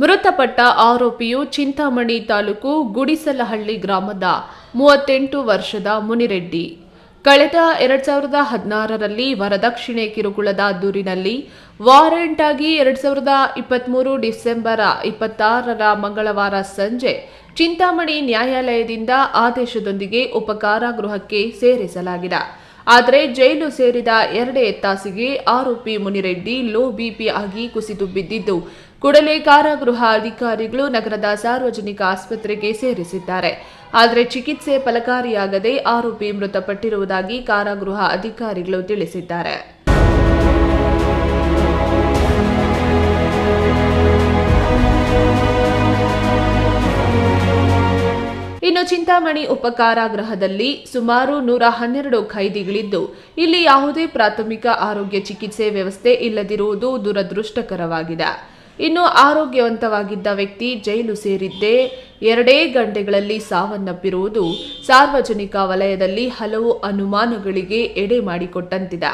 ಮೃತಪಟ್ಟ ಆರೋಪಿಯು ಚಿಂತಾಮಣಿ ತಾಲೂಕು ಗುಡಿಸಲಹಳ್ಳಿ ಗ್ರಾಮದ ಮೂವತ್ತೆಂಟು ವರ್ಷದ ಮುನಿರೆಡ್ಡಿ. ಕಳೆದ ಎರಡ್ ಸಾವಿರದ ಹದಿನಾರರಲ್ಲಿ ವರದಕ್ಷಿಣೆ ಕಿರುಕುಳದ ದೂರಿನಲ್ಲಿ ವಾರೆಂಟ್ ಆಗಿ ಎರಡ್ ಸಾವಿರದ ಇಪ್ಪತ್ಮೂರು ಡಿಸೆಂಬರ್ ಇಪ್ಪತ್ತಾರರ ಮಂಗಳವಾರ ಸಂಜೆ ಚಿಂತಾಮಣಿ ನ್ಯಾಯಾಲಯದಿಂದ ಆದೇಶದೊಂದಿಗೆ ಉಪಕಾರಾಗೃಹಕ್ಕೆ ಸೇರಿಸಲಾಗಿದೆ. ಆದರೆ ಜೈಲು ಸೇರಿದ ಎರಡೇ ತಾಸಿಗೆ ಆರೋಪಿ ಮುನಿರೆಡ್ಡಿ ಲೋ ಬಿಪಿ ಆಗಿ ಕುಸಿದು ಬಿದ್ದಿದ್ದು, ಕೂಡಲೇ ಕಾರಾಗೃಹ ಅಧಿಕಾರಿಗಳು ನಗರದ ಸಾರ್ವಜನಿಕ ಆಸ್ಪತ್ರೆಗೆ ಸೇರಿಸಿದ್ದಾರೆ. ಆದರೆ ಚಿಕಿತ್ಸೆ ಫಲಕಾರಿಯಾಗದೆ ಆರೋಪಿ ಮೃತಪಟ್ಟಿರುವುದಾಗಿ ಕಾರಾಗೃಹ ಅಧಿಕಾರಿಗಳು ತಿಳಿಸಿದ್ದಾರೆ. ಚಿಂತಾಮಣಿ ಉಪಕಾರಾಗೃಹದಲ್ಲಿ ಸುಮಾರು ನೂರ ಹನ್ನೆರಡು ಖೈದಿಗಳಿದ್ದು, ಇಲ್ಲಿ ಯಾವುದೇ ಪ್ರಾಥಮಿಕ ಆರೋಗ್ಯ ಚಿಕಿತ್ಸೆ ವ್ಯವಸ್ಥೆ ಇಲ್ಲದಿರುವುದು ದುರದೃಷ್ಟಕರವಾಗಿದೆ. ಇನ್ನು ಆರೋಗ್ಯವಂತವಾಗಿದ್ದ ವ್ಯಕ್ತಿ ಜೈಲು ಸೇರಿದ್ದೇ ಎರಡೇ ಗಂಟೆಗಳಲ್ಲಿ ಸಾವನ್ನಪ್ಪಿರುವುದು ಸಾರ್ವಜನಿಕ ವಲಯದಲ್ಲಿ ಹಲವು ಅನುಮಾನಗಳಿಗೆ ಎಡೆ ಮಾಡಿಕೊಟ್ಟಂತಿದೆ.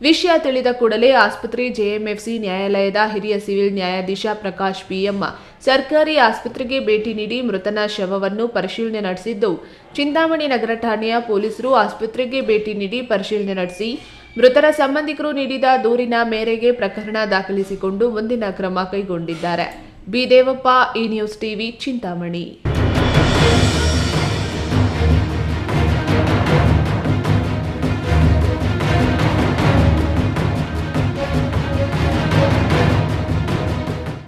ವಿಷಯ ತಿಳಿದ ಕೂಡಲೇ ಆಸ್ಪತ್ರೆ ಜೆಎಂಎಫ್ಸಿ ನ್ಯಾಯಾಲಯದ ಹಿರಿಯ ಸಿವಿಲ್ ನ್ಯಾಯಾಧೀಶ ಪ್ರಕಾಶ್ ಪಿಎಂ ಸರ್ಕಾರಿ ಆಸ್ಪತ್ರೆಗೆ ಭೇಟಿ ನೀಡಿ ಮೃತನ ಶವವನ್ನು ಪರಿಶೀಲನೆ ನಡೆಸಿದ್ದು, ಚಿಂತಾಮಣಿ ನಗರ ಠಾಣೆಯ ಪೊಲೀಸರು ಆಸ್ಪತ್ರೆಗೆ ಭೇಟಿ ನೀಡಿ ಪರಿಶೀಲನೆ ನಡೆಸಿ, ಮೃತರ ಸಂಬಂಧಿಕರು ನೀಡಿದ ದೂರಿನ ಮೇರೆಗೆ ಪ್ರಕರಣ ದಾಖಲಿಸಿಕೊಂಡು ಮುಂದಿನ ಕ್ರಮ ಕೈಗೊಂಡಿದ್ದಾರೆ. Bidevappa, E news TV, Chintamani.